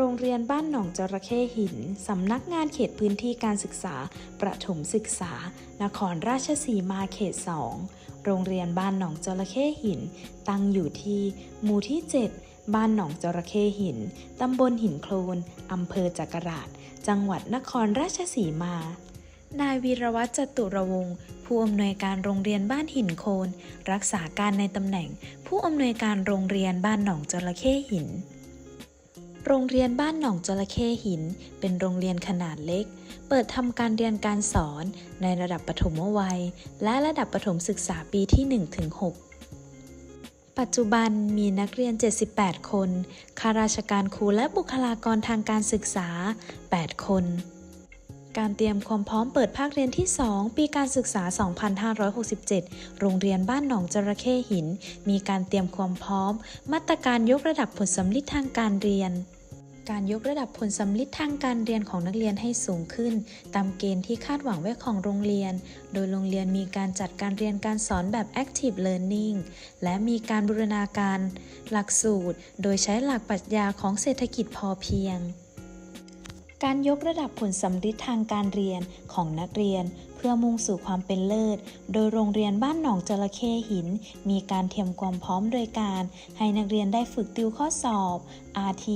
โรงเรียนบ้านหนองจระเข้หิน สำนักงานเขตพื้นที่การศึกษา ประถมศึกษา นครราชสีมาเขต 2 โรงเรียนบ้านหนองจระเข้หิน ตั้งอยู่ที่ หมู่ที่ 7 บ้านหนองจระเข้หิน ตำบลหินโคลนอำเภอจักราช จังหวัดนครราชสีมา นายวีรวัตรจตุรวงศ์ผู้อำนวยการโรงเรียนบ้านหินโคน รักษาการในตำแหน่ง ผู้อำนวยการโรงเรียนบ้านหนองจระเข้หิน โรงเรียนบ้านหนองจระเข้หิน เป็นโรงเรียนขนาดเล็ก เปิดทำการเรียนการสอนในระดับปฐมวัย และระดับปฐมศึกษาปีที่ 1-6 ปัจจุบันมีนักเรียน 78 คน ข้าราชการครูและบุคลากรทางการศึกษา 8 คน การเตรียมความพร้อมเปิดภาคเรียนที่ 2 ปีการศึกษา 2567 โรงเรียนบ้านหนองจระเข้หิน มีการเตรียมความพร้อม มาตรการยกระดับผลสำลิดทางการเรียนการยกระดับผลสำลิดทางการเรียนของนักเรียนให้สูงขึ้น ตามเกณฑ์ที่คาดหวังไว้ของโรงเรียน โดยโรงเรียนมีการจัดการเรียนการสอนแบบ active learning และมีการบูรณาการ หลักสูตร โดยใช้หลักปรัชญาของเศรษฐกิจพอเพียง การยกระดับผลสำลิดทางการเรียนของนักเรียน เพื่อมุ่งสู่ความเป็นเลิศ โดยโรงเรียนบ้านหนองจระเข้หิน มีการเตรียมความพร้อมโดยการ ให้นักเรียนได้ฝึกติวข้อสอบ RT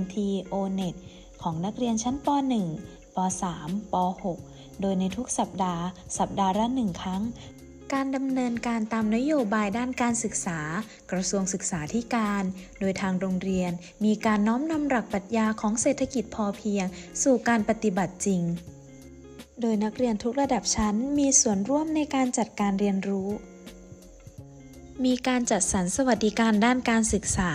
NT ONET ของนักเรียนชั้นป .1 ป .3 ป .6 โดยในทุกสัปดาห์ สัปดาห์ละหนึ่งครั้ง การดำเนินการตามนโยบายด้านการศึกษา กระทรวงศึกษาธิการ โดยทางโรงเรียน มีการน้อมนำหลักปรัชญาของเศรษฐกิจพอเพียง สู่การปฏิบัติจริง โดยนักเรียนทุกระดับชั้นมีส่วนร่วมในการจัดการเรียนรู้ มีการจัดสรรสวัสดิการด้านการศึกษา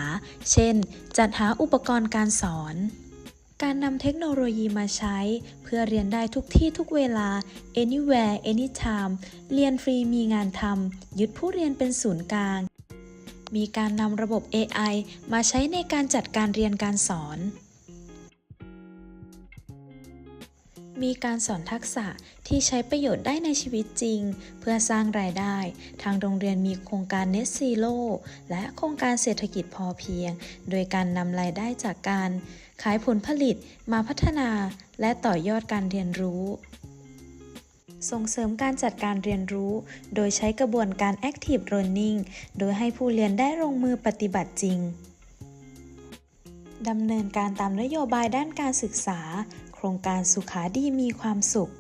เช่น จัดหาอุปกรณ์การสอน การนำเทคโนโลยีมาใช้ เพื่อเรียนได้ทุกที่ทุกเวลา anywhere anytime เรียนฟรีมีงานทำยึดผู้เรียนเป็นศูนย์กลาง มีการนำระบบ AI มาใช้ในการจัดการเรียนการสอน มีการสอนทักษะที่ใช้ประโยชน์ได้ในชีวิตจริง เพื่อสร้างรายได้ ทางโรงเรียนมีโครงการ Net Zero และโครงการเศรษฐกิจพอเพียง โดยการนำรายได้จากการ ขายผลผลิตมาพัฒนา และต่อยอดการเรียนรู้ ส่งเสริมการจัดการเรียนรู้ โดยใช้กระบวนการ Active Learning โดยให้ผู้เรียนได้ลงมือปฏิบัติจริงดำเนินการตามนโยบายด้านการศึกษา ครงการสุขาดีมีความสุข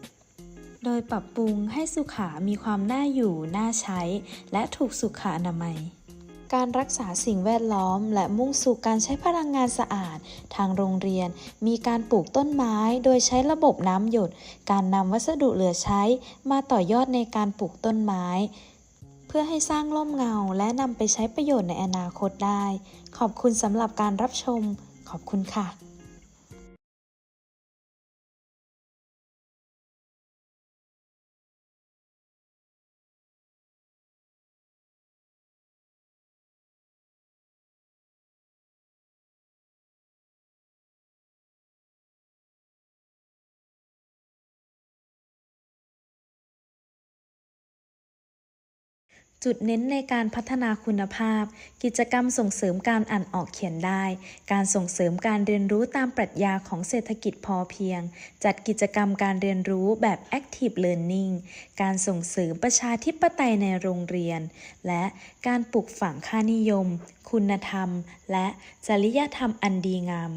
โดยปรับปรุงให้สุขามีความน่าอยู่ น่าใช้ และถูกสุขอนามัย การรักษาสิ่งแวดล้อม และมุ่งสู่การใช้พลังงานสะอาด ทางโรงเรียน มีการปลูกต้นไม้ โดยใช้ระบบน้ำหยด การนำวัสดุเหลือใช้ มาต่อยอดในการปลูกต้นไม้เพื่อให้สร้างร่มเงาและนำไปใช้ประโยชน์ในอนาคตได้ ขอบคุณสำหรับการรับชม ขอบคุณค่ะ จุดเน้นในการพัฒนาคุณภาพ กิจกรรมส่งเสริมการอ่านออกเขียนได้ การส่งเสริมการเรียนรู้ตามปรัชญาของเศรษฐกิจพอเพียง จัดกิจกรรมการเรียนรู้แบบ Active Learning การส่งเสริมประชาธิปไตยในโรงเรียน และการปลูกฝังค่านิยม คุณธรรม และจริยธรรมอันดีงาม